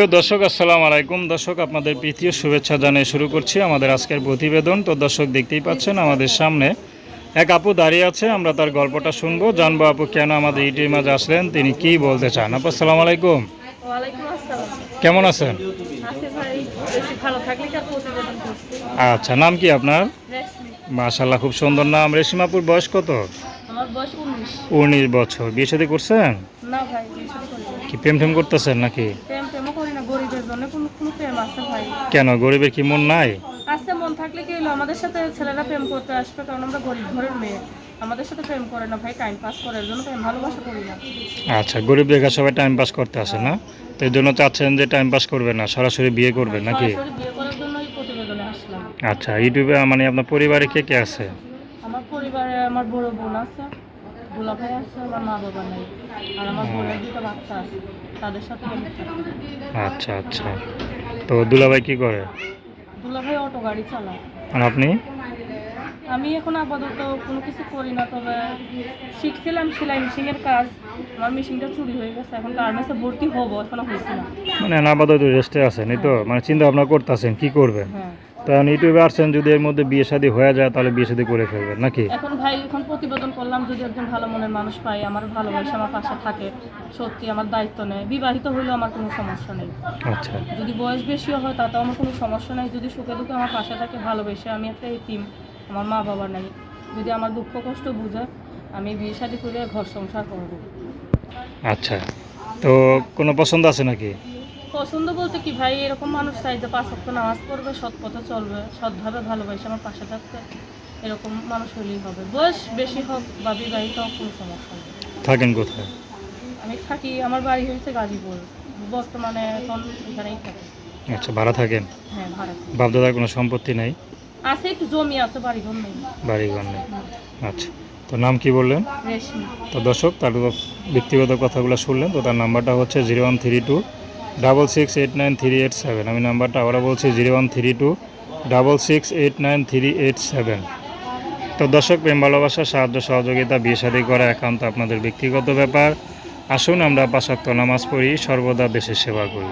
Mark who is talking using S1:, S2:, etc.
S1: প্রিয় দর্শক আসসালামু আলাইকুম। দর্শক আপনাদের প্রীতীয় শুভেচ্ছা জানিয়ে শুরু করছি আমাদের আজকের প্রতিবেদন। তো দর্শক দেখতেই পাচ্ছেন আমাদের সামনে এক আপু দাঁড়িয়ে আছে আমরা তার গল্পটা শুনব। জানব আপু কেন আমাদের ইটির মাঝে আসলেন তিনি কি বলতে চান? আপু আসসালামু আলাইকুম। কেমন আছেন? আচ্ছা নাম কি আপনার? মাশাল্লাহ খুব সুন্দর নাম। রেশমাপুর বয়স কত?
S2: উনিশ।
S1: বছর। বিয়ে শাদী করছেন। কি প্রেম টেম করতেছেন নাকি
S2: প্রেম প্রেমও করি না গরিবের জন্য কোনো কোনো প্রেম আছে ভাই।
S1: কেন গরিবের কি মন নাই?
S2: আছে মন থাকলে কি হলো? আমাদের সাথে ছেলেরা প্রেম করতে আসবে কারণ আমরা গরিব ঘরের মেয়ে। আমাদের সাথে প্রেম করে না ভাই টাইম পাস করার জন্য প্রেম ভালোবাসা করি না।
S1: আচ্ছা গরিব দেখা সবাই টাইম পাস করতে আসে না? তো এই জন্য চাচ্ছেন যে টাইম পাস করবে না সরাসরি বিয়ে করবে নাকি?
S2: সরাসরি বিয়ে করার জন্য এই প্রতিবেদনে আসলাম।
S1: আচ্ছা ইউটিউবে মানে আপনার পরিবারে কে কে আছে?
S2: আমার পরিবারে আমার বড় বোন আছে দুলা ভাই আছে আমার মা বাবা নেই। আর আমার বোনের দুটো বাচ্চা আছে তাদের সাথে
S1: আচ্ছা আচ্ছা। তো দুলাভাই কি করে?
S2: দুলা ভাই অটো গাড়ি চালায়।
S1: আর আপনি?
S2: আমি এখন আপাতত কোনো কিছু করি না তবে শিখছিলাম সেলাই মেশিনের কাজ। আমার মেশিনটা চুরি হয়ে গেছে এখন গার্মেন্টসে ভর্তি হব এখনও হয়েছে না।
S1: মানে আপাতত রেস্টে আছেন এই তো? মানে চিন্তা ভাবনা করতেছেন কি করবেন?
S2: হ্যাঁ।
S1: তখন ইউটিউবে আসছেন যদি এর মধ্যে বিয়ে শাদী হয়ে যায় তাহলে বিয়ে শাদী করে ফেলবেন নাকি?
S2: এখন ভাই এখন প্রতিবেদন করলাম যদি একজন ভালো মনের মানুষ পাই আমার ভালোবাসা আমার পাশে থাকে সত্যি আমার দায়িত্ব নেয়। বিবাহিত হইলেও আমার কোনো সমস্যা নেই।
S1: আচ্ছা।
S2: যদি বয়স বেশিও হয় তাতেও আমার কোনো সমস্যা নেই। যদি সুখে দুঃখে আমার পাশে থাকে ভালোবেসে আমি একটা এতিম আমার মা বাবা নেই। যদি আমার দুঃখ কষ্ট বুঝে আমি বিয়ে শাদি করে ঘর সংসার করব।
S1: আচ্ছা। তো কোনো পছন্দ আছে নাকি?
S2: পছন্দ বলতে কি ভাই এরকম মানুষ চাই যে পাঁচ ওয়াক্ত নামাজ পড়বে সৎ পথে চলবে সৎভাবে ভালোবাসে আমার পাশে থাকতে এরকম মানুষ হলেই হবে। বয়স বেশি হোক বা বিবাহিত হোক কোনো সমস্যা নেই।
S1: থাকেন কোথায়?
S2: আমি থাকি আমার বাড়ি হয়েছে গাজীপুর। বর্তমানে এখন এখানেই থাকি।
S1: আচ্ছা ভাড়া থাকেন?
S2: হ্যাঁ ভাড়া
S1: বাপদাদার কোনো সম্পত্তি নাই?
S2: আছে একটু জমি আছে বাড়ি ঘর নেই।
S1: বাড়ি ঘর নেই। আচ্ছা তো নাম কি বললেন? তো দর্শক তার ব্যক্তিগত কথাগুলো শুনলেন তো তার নাম্বারটা হচ্ছে zero one three two double six eight nine three eight seven আমি নাম্বারটা আবারও বলছি zero one three two double six eight nine three eight seven তো দর্শক, প্রেম, ভালোবাসা, সাহায্য, সহযোগিতা, বিয়ে শাদী করা একান্ত আপনাদের ব্যক্তিগত ব্যাপার। আসুন আমরা পাশাক্ত নামাজ পড়ি, সর্বদা দেশের সেবা করি।